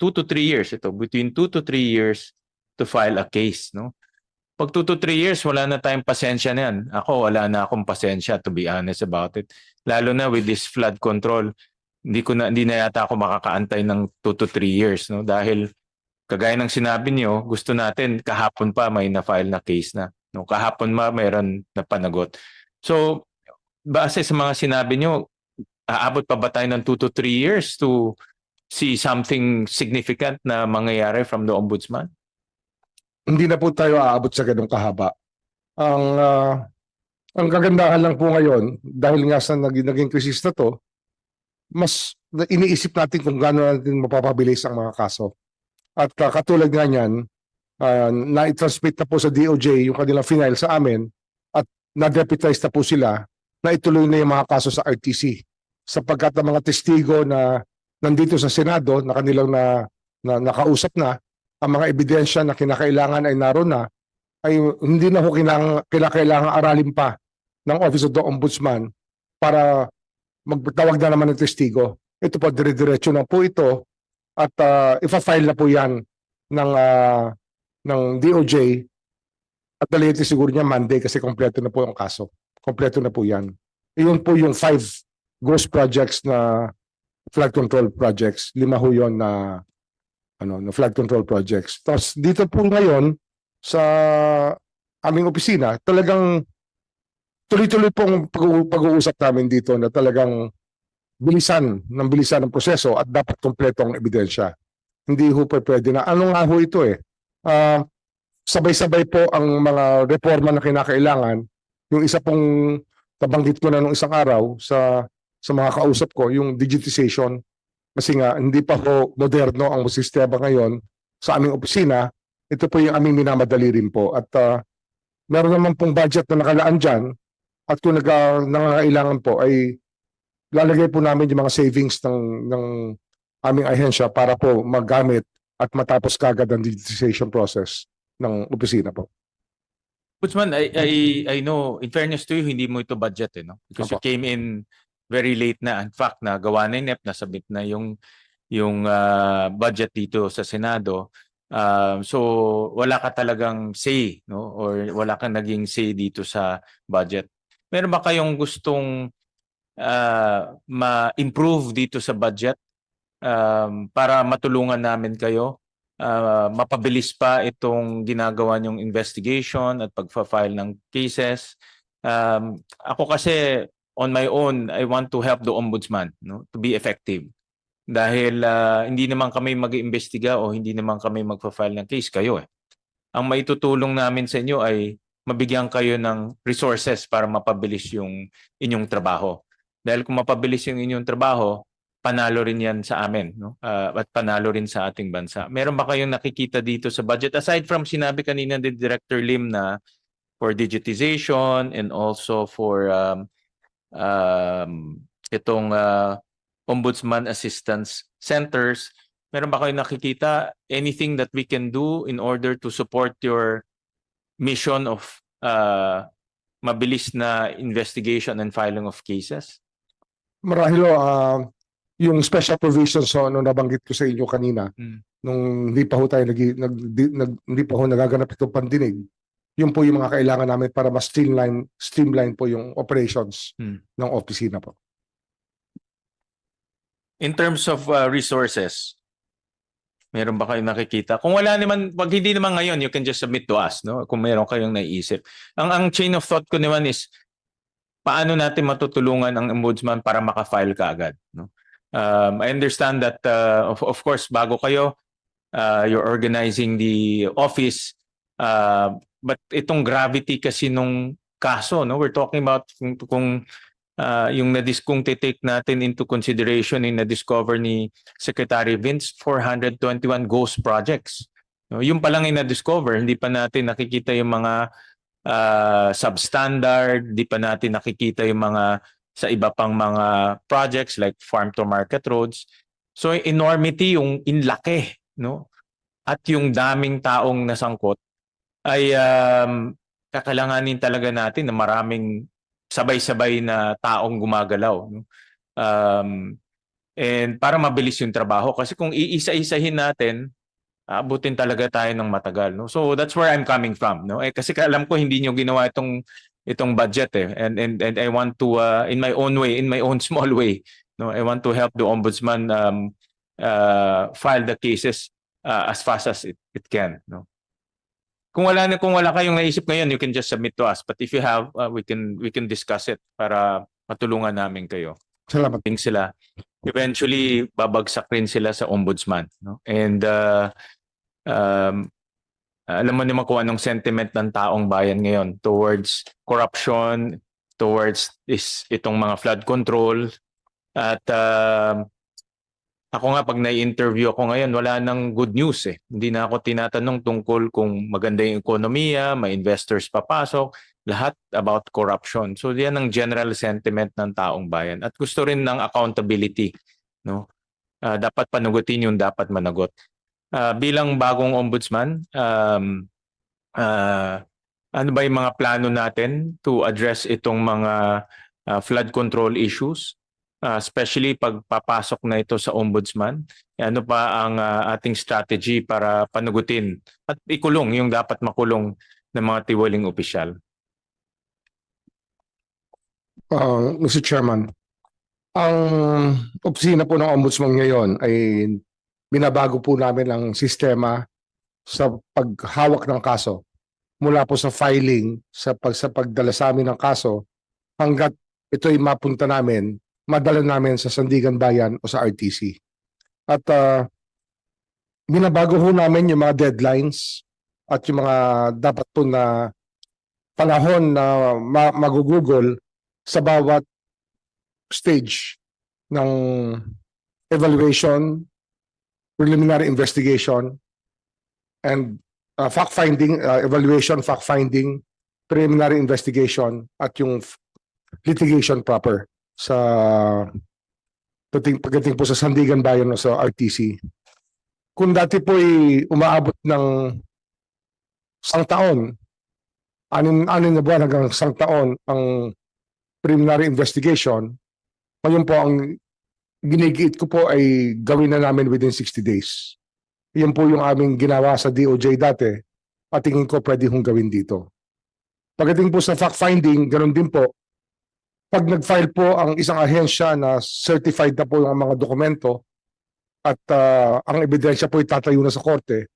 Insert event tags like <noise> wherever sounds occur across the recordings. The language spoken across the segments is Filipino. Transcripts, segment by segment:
2 to 3 years ito, between 2 to 3 years to file a case, no? Pag 2 to 3 years, wala na tayong pasensya na yan. Ako, wala na akong pasensya to be honest about it. Lalo na with this flood control, hindi ko na hindi na yata ako makakaantay ng 2 to 3 years, no? Dahil kagaya ng sinabi niyo, gusto natin kahapon pa may na-file na case na. No, kahapon ma mayroon na panagot. So, base sa mga sinabi niyo, aabot pa ba tayo ng 2 to 3 years to see something significant na mangyayari from the ombudsman? Hindi na po tayo aabot sa ganung kahaba. Ang ah, ang kagandahan lang po ngayon dahil nga sa naging, naging krisis na to, mas iniisip natin kung gaano natin mapapabilis ang mga kaso. At ah, katulad nga niyan, ah, na-transmit na po sa DOJ yung kanilang final sa amin at na-deputize na po sila na ituloy na yung mga kaso sa RTC sapagkat ang mga testigo na nandito sa Senado na kanilang na, na nakausap na ang mga ebidensya na kinakailangan ay naroon na ay hindi na ho kinang, kinakailangan aralin pa ng Office of the Ombudsman para magtawag na naman ng testigo. Ito po, dire-diretso na po ito at uh, ifa-file na po yan ng, ah, ng DOJ at the siguro niya Monday kasi kompleto na po ang kaso. Kompleto na po yan. Iyon po yung five ghost projects na flood control projects. Lima ho yun na ano, na flood control projects. Tapos dito po ngayon sa aming opisina, talagang tuloy-tuloy pong pag- pag-uusap namin dito na talagang bilisan ng bilisan ng proseso at dapat kompleto ang ebidensya. Hindi ho pa pwede na. Ano nga ho ito eh? Ah, sabay-sabay po ang mga reforma na kinakailangan. Yung isa pong nabanggit ko na nung isang araw sa sa mga kausap ko, yung digitization kasi nga hindi pa po moderno ang sistema ngayon sa aming opisina. Ito po yung aming minamadali rin po. At ah, meron naman pong budget na nakalaan dyan at kung nag, nangangailangan po ay lalagay po namin yung mga savings ng, ng aming ahensya para po magamit at matapos kagad ang digitization process ng opisina po. Ombudsman, I, I, I know, in fairness to you, hindi mo ito budget eh, no? Because you Opo. came in very late na. In fact, na gawa na yung NEP, nasabit na yung, yung ah, budget dito sa Senado. Um, so, wala ka talagang say, no? Or wala kang naging say dito sa budget. Meron ba kayong gustong ah, ma-improve dito sa budget um, para matulungan namin kayo? uh, mapabilis pa itong ginagawa niyong investigation at pagfa-file ng cases. Um, ako kasi on my own, I want to help the ombudsman no, to be effective. Dahil ah, hindi naman kami mag-iimbestiga o hindi naman kami magfa-file ng case kayo eh. Ang maitutulong namin sa inyo ay mabigyan kayo ng resources para mapabilis yung inyong trabaho. Dahil kung mapabilis yung inyong trabaho, panalo rin yan sa amin no Ah, at panalo rin sa ating bansa. Meron ba kayong nakikita dito sa budget aside from sinabi kanina ni Director Lim na for digitization and also for um, um, itong ah, ombudsman assistance centers meron ba kayong nakikita anything that we can do in order to support your mission of uh, mabilis na investigation and filing of cases? Marahil ho, ah, yung special provisions so, nung nabanggit ko sa inyo kanina, Mm. nung hindi pa ho tayo nag, nag, nag- hindi pa ho nagaganap itong pandinig, yun po yung mga kailangan namin para mas streamline, streamline po yung operations Mm. ng opisina po. In terms of uh, resources, meron ba kayong nakikita? Kung wala naman, pag hindi naman ngayon, you can just submit to us, no? Kung meron kayong naiisip. Ang ang chain of thought ko naman is paano natin matutulungan ang ombudsman para maka-file ka agad, no? Um, I understand that uh, of, of course bago kayo uh, you're organizing the office uh, but itong gravity kasi nung kaso, no? We're talking about kung, kung uh, yung nadis kung take natin into consideration yung na-discover ni Secretary Vince 421 ghost projects. No, yung pa lang na-discover, hindi pa natin nakikita yung mga uh, substandard, hindi pa natin nakikita yung mga sa iba pang mga projects like farm to market roads. So enormity yung inlaki, no? At yung daming taong nasangkot ay um, kakailanganin talaga natin na maraming sabay-sabay na taong gumagalaw. No? Um, And para mabilis yung trabaho kasi kung iisa-isahin natin, aabutin talaga tayo ng matagal, no? So that's where I'm coming from, no? Eh kasi alam ko hindi niyo ginawa itong itong budget eh. And and and I want to uh, in my own way, in my own <laughs> small way, no? I want to help the ombudsman um uh, file the cases uh, as fast as it, it can, no? Kung wala na kung wala kayong naisip ngayon, you can just submit to us. But if you have, uh, we can we can discuss it para matulungan namin kayo Salamat. ting sila eventually babagsak rin sila sa ombudsman no and uh, um alam mo naman kung anong sentiment ng taong bayan ngayon towards corruption towards is itong mga flood control at um, ako nga pag na-interview ako ngayon wala nang good news eh hindi na ako tinatanong tungkol kung maganda yung ekonomiya may investors papasok lahat about corruption. So yan ang general sentiment ng taong bayan at gusto rin ng accountability, no? Ah, dapat panagutin yung dapat managot. Ah, bilang bagong ombudsman, um ah, ano ba yung mga plano natin to address itong mga ah, flood control issues? Ah, especially pag papasok na ito sa ombudsman, eh, ano pa ang ah, ating strategy para panagutin at ikulong yung dapat makulong ng mga tiwaling opisyal? Uh, Mr. Chairman, ang opisina po ng Ombudsman ngayon ay binabago po namin ang sistema sa paghawak ng kaso. Mula po sa filing, sa, pag, sa pagdala sa amin ng kaso, hanggat ito ay mapunta namin, madala namin sa Sandigan Bayan o sa RTC. At uh, binabago ho namin yung mga deadlines at yung mga dapat po na panahon na ma- magugugol sa bawat stage ng evaluation, preliminary investigation, and uh, fact-finding, uh, evaluation, fact-finding, preliminary investigation, at yung litigation proper sa pagdating, pagdating po sa Sandigan Bayan o sa RTC. Kung dati po ay umaabot ng isang taon, anin, anin na buwan hanggang isang taon ang preliminary investigation, ngayon po ang ginigiit ko po ay gawin na namin within 60 days. Yan po yung aming ginawa sa DOJ dati at tingin ko pwede hong gawin dito. Pagdating po sa fact-finding, ganun din po. Pag nag-file po ang isang ahensya na certified na po ang mga dokumento at ah, ang ebidensya po itatayo na sa korte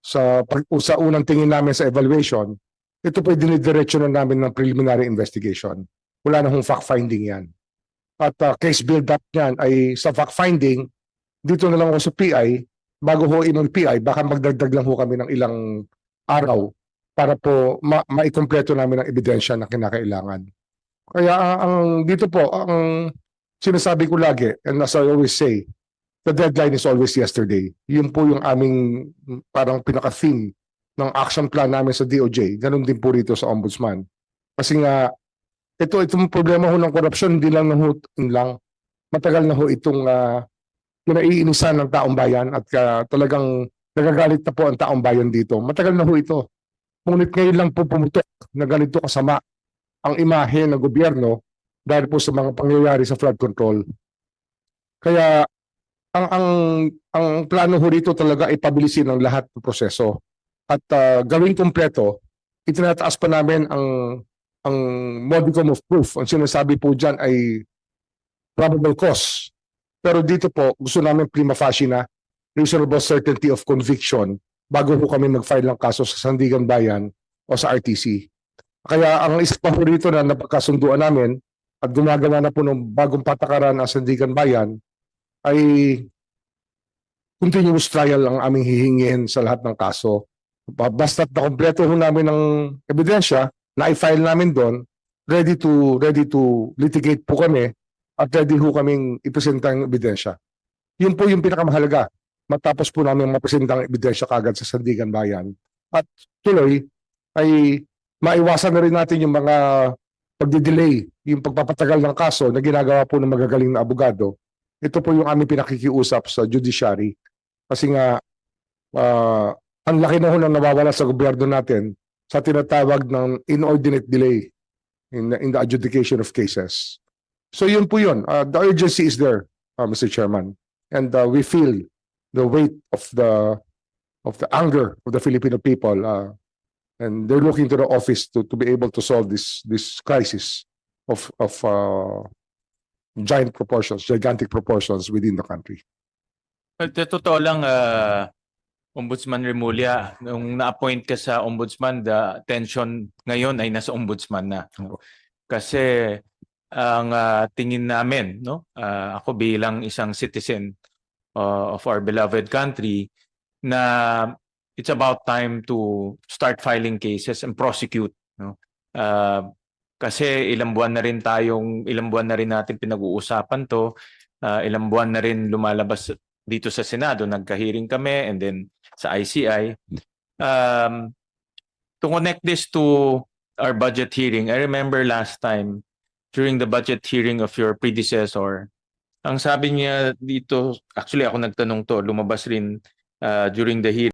sa, sa unang tingin namin sa evaluation, ito po dinidiretso na namin ng preliminary investigation wala na hong fact-finding yan. At uh, case build-up niyan ay sa fact-finding, dito na lang ako sa PI, bago ho imong PI, baka magdagdag lang ho kami ng ilang araw para po ma maikompleto namin ang ebidensya na kinakailangan. Kaya ah, ang dito po, ang sinasabi ko lagi, and as I always say, the deadline is always yesterday. Yun po yung aming mm, parang pinaka-theme ng action plan namin sa DOJ. Ganun din po rito sa Ombudsman. Kasi nga, ito itong problema ho ng korupsyon hindi lang ho lang matagal na ho itong uh, kinaiinisan ng taong bayan at uh, talagang nagagalit na po ang taong bayan dito matagal na ho ito ngunit ngayon lang po pumutok na ganito kasama ang imahe ng gobyerno dahil po sa mga pangyayari sa flood control kaya ang ang ang plano ho rito talaga ay pabilisin ang lahat ng proseso at uh, gawing kumpleto itinataas pa namin ang ang modicum of proof. Ang sinasabi po dyan ay probable cause. Pero dito po, gusto namin prima facie na reasonable certainty of conviction bago po kami mag-file ng kaso sa Sandigan Bayan o sa RTC. Kaya ang isa pa po rito na napagkasunduan namin at gumagawa na po ng bagong patakaran ang Sandigan Bayan ay continuous trial ang aming hihingin sa lahat ng kaso. Basta na kompleto ho namin ng ebidensya, na i-file namin doon, ready to ready to litigate po kami at ready ho kaming ipresenta ang ebidensya. Yun po yung pinakamahalaga. Matapos po namin mapresenta ang ebidensya kagad sa Sandigan Bayan. At tuloy ay maiwasan na rin natin yung mga pagdi-delay, yung pagpapatagal ng kaso na ginagawa po ng magagaling na abogado. Ito po yung aming pinakikiusap sa judiciary. Kasi nga, ah, ang laki na ho nang nawawala sa gobyerno natin sa tinatawag ng inordinate delay in, in the adjudication of cases. So yun po yun. Uh, the urgency is there, uh, Mr. Chairman. And uh, we feel the weight of the of the anger of the Filipino people uh, and they're looking to the office to to be able to solve this this crisis of of uh, giant proportions, gigantic proportions within the country. At uh, totoo lang, ah, Ombudsman Remulla, nung na-appoint ka sa Ombudsman, the attention ngayon ay nasa Ombudsman na. Kasi ang ah, tingin namin, no, ah, ako bilang isang citizen uh, of our beloved country, na it's about time to start filing cases and prosecute. No? Ah, kasi ilang buwan na rin tayong, ilang buwan na rin natin pinag-uusapan to, ah, ilang buwan na rin lumalabas dito sa Senado, nagka-hearing kami and then sa ICI. Um, to connect this to our budget hearing, I remember last time during the budget hearing of your predecessor, ang sabi niya dito, actually ako nagtanong to, lumabas rin uh, during the hearing,